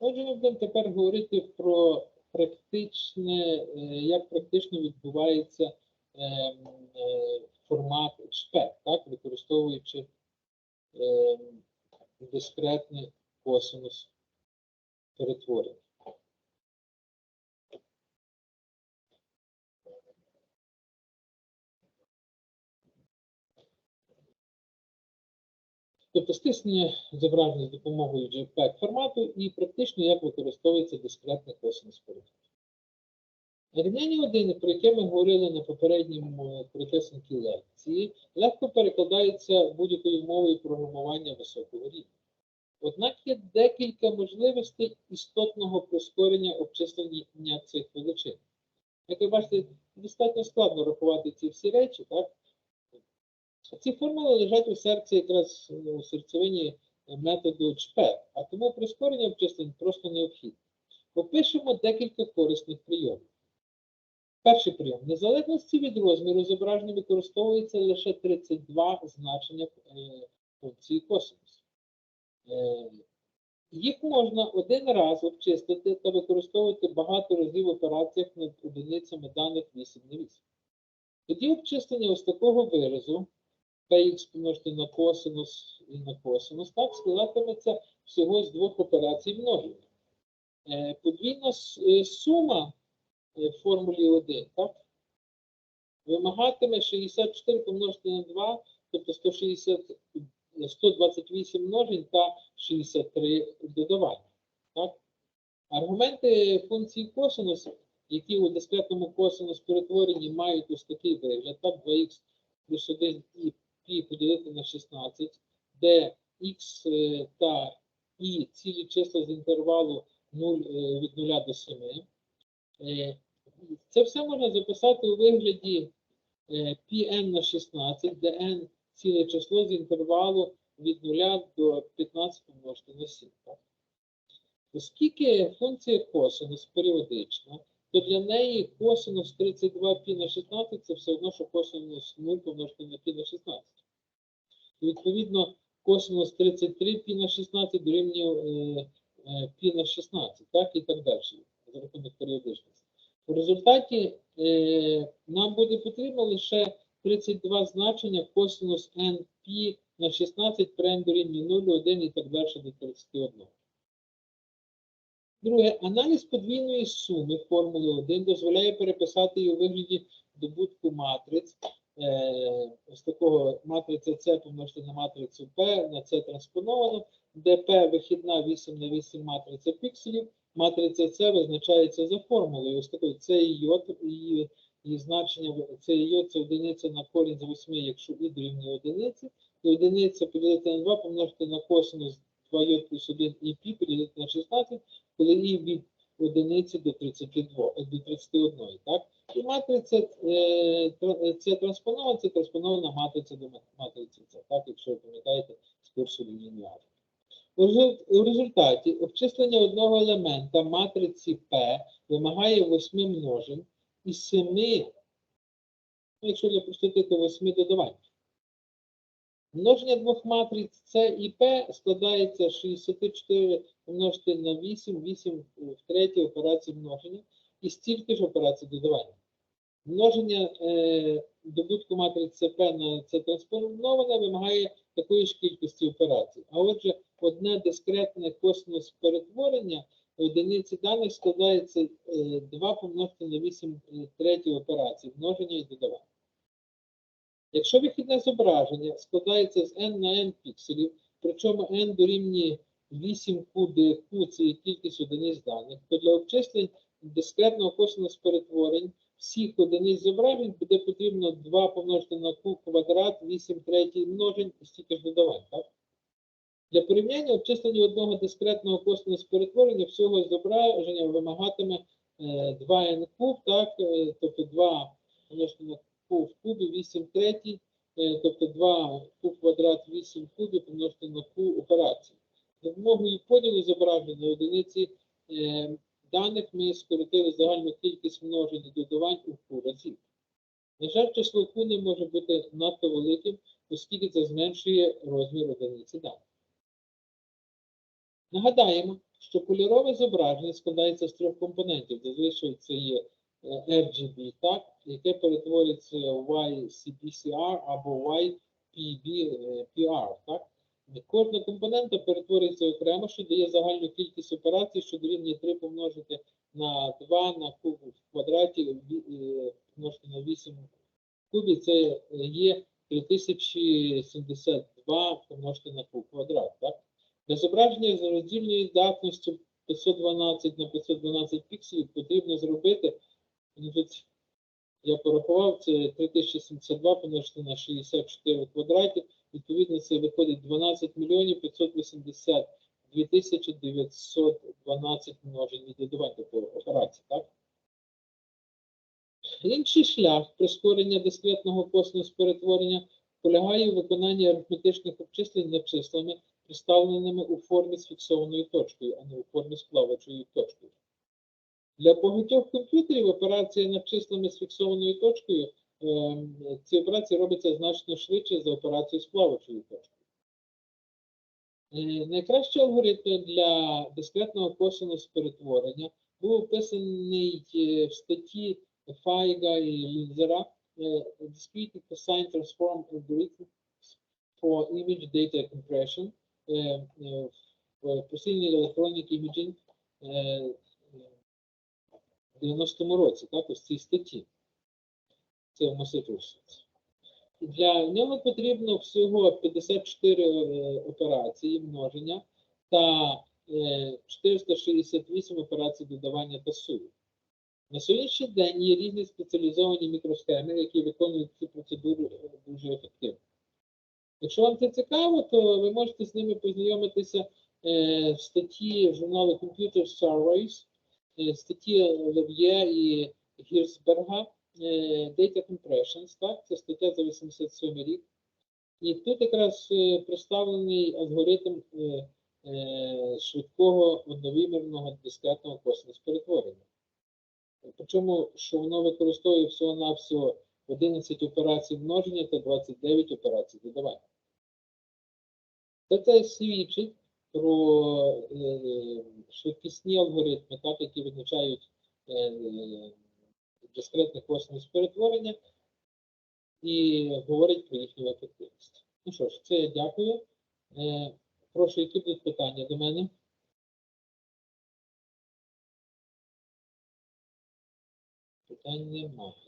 Отже, ми будемо тепер говорити про практичне, е, як практично відбувається ем, е, формат ШПЕК, так, використовуючи дискретний косинус перетворення. Тобто стиснення зображення з допомогою JPEG формату і практично як використовується дискретний косинус перетворення. Рівняння 1, про яке ми говорили на попередньому протесенькій лекції, легко перекладається будь-якою мовою програмування високого рівня. Однак є декілька можливостей істотного прискорення обчислення цих величин. Як ви бачите, достатньо складно рахувати ці всі речі, так? Ці формули лежать у серці якраз ну, у серцевині методу ЧПЕ, а тому прискорення обчислень просто необхідне. Опишемо декілька корисних прийомів. Перший прийом. В незалежності від розміру зображення використовується лише 32 значення е, функції косинус. Е, Їх можна один раз обчислити та використовувати багато разів в операціях над одиницями даних 8 на 8. Тоді обчислення ось такого виразу px помножити на косинус і на косинус, так, складатиметься всього з двох операцій множення. Е, Подвійна е, сума е, в формулі 1, так, вимагатиме 64 помножити на 2, тобто 160, 128 множень та 63 додавання. Так? Аргументи функції косинус, які у дискретному косинус перетворенні мають ось такий вигляд, так, 2х плюс 1 і пі поділити на 16, де х е, та і цілі числа з інтервалу 0, е, від 0 до 7. Е, Це все можна записати у вигляді pn на 16, де n ціле число з інтервалу від 0 до 15 помножити на 7. Так? Оскільки функція косинус періодична, то для неї косинус 32π на 16 це все одно, що косинус 0 помножити на π на 16. І, Відповідно, косинус 33π на 16 дорівнює е, е, π на 16, так і так далі, за рахунок періодичності. У результаті е, нам буде потрібно лише 32 значення косинус nπ на 16 при n дорівнює 0, 1 і так далі до 31. Друге, аналіз подвійної суми формули 1 дозволяє переписати її у вигляді добутку матриць. Е, ось такого матриця С помножити на матрицю P, на С транспоновано, де P вихідна 8 на 8 матриця пікселів, матриця С визначається за формулою. Ось такою С її, її значення С і це одиниця на корінь з 8, якщо і дорівнює одиниці, і одиниця поділити на 2 помножити на косинус 2J плюс 1 і π поділити на 16, коли і від одиниці до 32, е, до 31, так? І матриця е, тра- це транспонована, це транспонована матриця до матриці С, так, якщо ви пам'ятаєте з курсу. У У результаті обчислення одного елемента матриці P вимагає 8 множень і 7, ну, якщо для простоти, то 8 додавань. Множення двох матриць С і П складається 64 помножити на 8, 8 в третій операції множення і стільки ж операцій додавання. Множення е, добутку матриці П на це транспоноване вимагає такої ж кількості операцій. А отже, одне дискретне косинус перетворення одиниці даних складається е, 2 помножити на 8 е, третій операцій множення і додавання. Якщо вихідне зображення складається з n на n пікселів, причому n дорівнює 8 q, де q це кількість одиниць даних, то для обчислень дискретного косинус перетворень всіх одиниць зображень буде потрібно 2 помножити на q квадрат, 8 третій множень і стільки ж додавань. Так? Для порівняння обчислення одного дискретного косинус перетворення всього зображення вимагатиме е, 2n куб, е, тобто 2 помножити на q в кубі, 8 третій, тобто 2 q квадрат 8 в кубі помножити на q операцій. За допомогою поділу зображення на одиниці е, даних ми скоротили загальну кількість множень додавань у q разів. На жаль, число q не може бути надто великим, оскільки це зменшує розмір одиниці даних. Нагадаємо, що кольорове зображення складається з трьох компонентів. Зазвичай це є RGB, так, яке перетворюється в YCBCR або YPBPR, так. Кожна компонента перетворюється окремо, що дає загальну кількість операцій, що дорівнює 3 помножити на 2 на куб в квадраті, е, помножити на 8 в кубі, це є 3072 помножити на куб квадрат. Так? Для зображення з роздільною здатністю 512 на 512 пікселів потрібно зробити, тут я порахував, це 3072 помножити на 64 в квадраті, відповідно це виходить 12 мільйонів 582 тисячі 912 множень додавань, тобто операцій, так? Інший шлях прискорення дискретного косинус перетворення полягає у виконанні арифметичних обчислень над числами, представленими у формі з фіксованою точкою, а не у формі з плавачою точкою. Для багатьох комп'ютерів операція над числами з фіксованою точкою, ем, ці операції робляться значно швидше за операцію з плавачою точкою. Е, Найкращий алгоритм для дискретного косинус перетворення був описаний е, в статті Файга і Лінзера е, Discrete Cosine Transform Algorithm for Image Data Compression в Precision Electronic Imaging 90-му році, так, ось цій статті. Це в Масачусетсі. Для нього потрібно всього 54 е, операції множення та е, 468 операцій додавання та суви. На сьогоднішній день є різні спеціалізовані мікросхеми, які виконують цю процедуру е, дуже ефективно. Якщо вам це цікаво, то ви можете з ними познайомитися е, в статті журналу Computer Surveys, е, статті Лев'є і Гірсберга е, Data Compressions, так, це стаття за 87 рік. І тут якраз е, представлений алгоритм е, е, швидкого одновимірного дискретного косинус перетворення. Причому, що воно використовує всього-навсього 11 операцій множення та 29 операцій додавання. Це свідчить про е, швидкісні алгоритми, так, які визначають е, дискретне косинус перетворення і говорить про їхню ефективність. Ну що ж, це я дякую. Е, прошу, які будуть питання до мене? Питань немає.